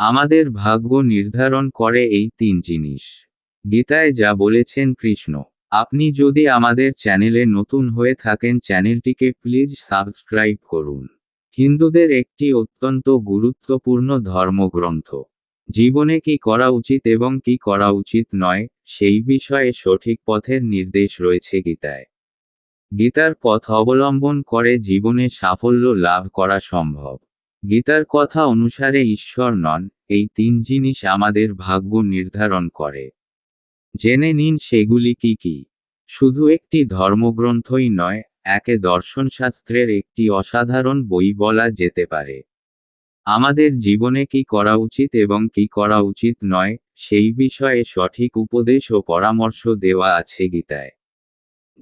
আমাদের ভাগ্য নির্ধারণ করে এই তিন জিনিস। গীতায় যা বলেছেন কৃষ্ণ। আপনি যদি আমাদের চ্যানেলে নতুন হয়ে থাকেন চ্যানেলটিকে প্লিজ সাবস্ক্রাইব করুন। হিন্দুদের একটি অত্যন্ত গুরুত্বপূর্ণ ধর্মগ্রন্থ। জীবনে কি করা উচিত এবং কি করা উচিত নয়, সেই বিষয়ে সঠিক পথের নির্দেশ রয়েছে গীতায়। গীতার পথ অবলম্বন করে জীবনে সাফল্য লাভ করা সম্ভব। গীতার কথা অনুসারে ঈশ্বর নন, এই তিন জিনিস আমাদের ভাগ্য নির্ধারণ করে। জেনে নিন সেগুলি কি কি। শুধু একটি ধর্মগ্রন্থই নয়, একে দর্শনশাস্ত্রের একটি অসাধারণ বই বলা যেতে পারে। আমাদের জীবনে কি করা উচিত এবং কি করা উচিত নয়, সেই বিষয়ে সঠিক উপদেশ ও পরামর্শ দেওয়া আছে গীতায়।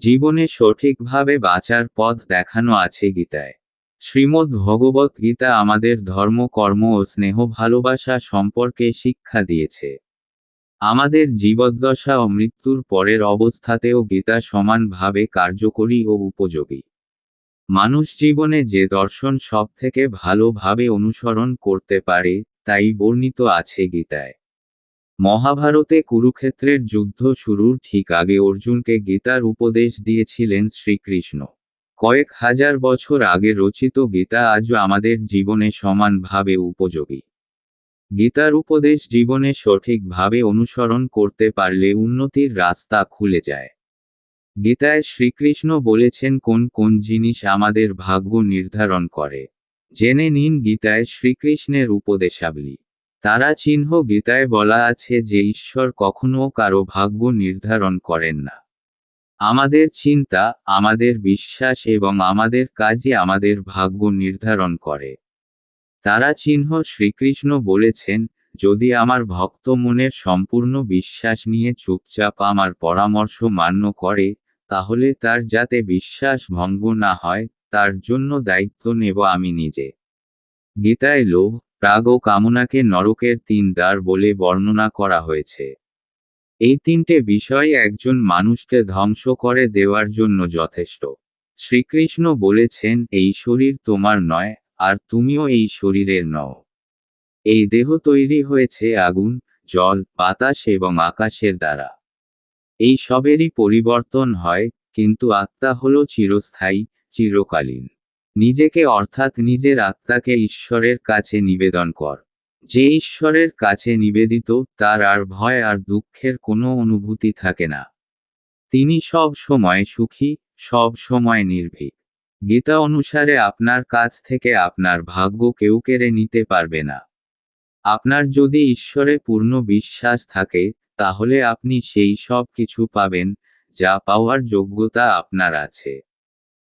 জীবনে সঠিকভাবে বাঁচার পথ দেখানো আছে গীতায়। শ্রীমদ্ ভগবত গীতা আমাদের ধর্ম, কর্ম ও স্নেহ ভালোবাসা সম্পর্কে শিক্ষা দিয়েছে। আমাদের জীবদ্দশা ও মৃত্যুর পরের অবস্থাতেও গীতা সমানভাবে কার্যকরী ও উপযোগী। মানুষ জীবনে যে দর্শন সব থেকে ভালোভাবে অনুসরণ করতে পারে, তাই বর্ণিত আছে গীতায়। মহাভারতে কুরুক্ষেত্রের যুদ্ধ শুরুর ঠিক আগে অর্জুনকে গীতার উপদেশ দিয়েছিলেন শ্রীকৃষ্ণ। কয়েক হাজার বছর আগে রচিত গীতা আজও আমাদের জীবনে সমানভাবে উপযোগী। গীতার উপদেশ জীবনে সঠিকভাবে অনুসরণ করতে পারলে উন্নতির রাস্তা খুলে যায়। গীতায় শ্রীকৃষ্ণ বলেছেন, কোন কোন জিনিস আমাদের ভাগ্য নির্ধারণ করে। জেনে নিন গীতায় শ্রীকৃষ্ণের উপদেশাবলী। তারা চিহ্ন গীতায় বলা আছে যে ঈশ্বর কখনো কারও ভাগ্য নির্ধারণ করেন না। আমাদের চিন্তা, আমাদের বিশ্বাস এবং আমাদের কাজই আমাদের ভাগ্য নির্ধারণ করে। তারা চিহ্ন শ্রীকৃষ্ণ বলেছেন, যদি আমার ভক্ত মনের সম্পূর্ণ বিশ্বাস নিয়ে চুপচাপ আমার পরামর্শ মান্য করে, তাহলে তার যাতে বিশ্বাস ভঙ্গ না হয়, তার জন্য দায়িত্ব নেব আমি নিজে। গীতায় লোভ, রাগ ও কামনাকে নরকের তিন দ্বার বলে বর্ণনা করা হয়েছে। এই তিনটে বিষয় একজন মানুষকে ধ্বংস করে দেওয়ার জন্য যথেষ্ট। শ্রীকৃষ্ণ বলেছেন, এই শরীর তোমার নয়, আর তুমিও এই শরীরের নও। এই দেহ তৈরি হয়েছে আগুন, জল, বাতাস এবং আকাশের দ্বারা। এই সবেরই পরিবর্তন হয়, কিন্তু আত্মা হল চিরস্থায়ী, চিরকালীন। নিজেকে অর্থাৎ নিজের আত্মাকে ঈশ্বরের কাছে নিবেদন কর। যে ঈশ্বরের কাছে নিবেদিত, তার আর ভয় আর দুঃখের কোনো অনুভূতি থাকে না। তিনি সব সময় সুখী, সব সময় নির্ভীক। গীতা অনুসারে আপনার কাছ থেকে আপনার ভাগ্য কেউ কেড়ে নিতে পারবে না। আপনার যদি ঈশ্বরে পূর্ণ বিশ্বাস থাকে, তাহলে আপনি সেই সব কিছু পাবেন, যা পাওয়ার যোগ্যতা আপনার আছে।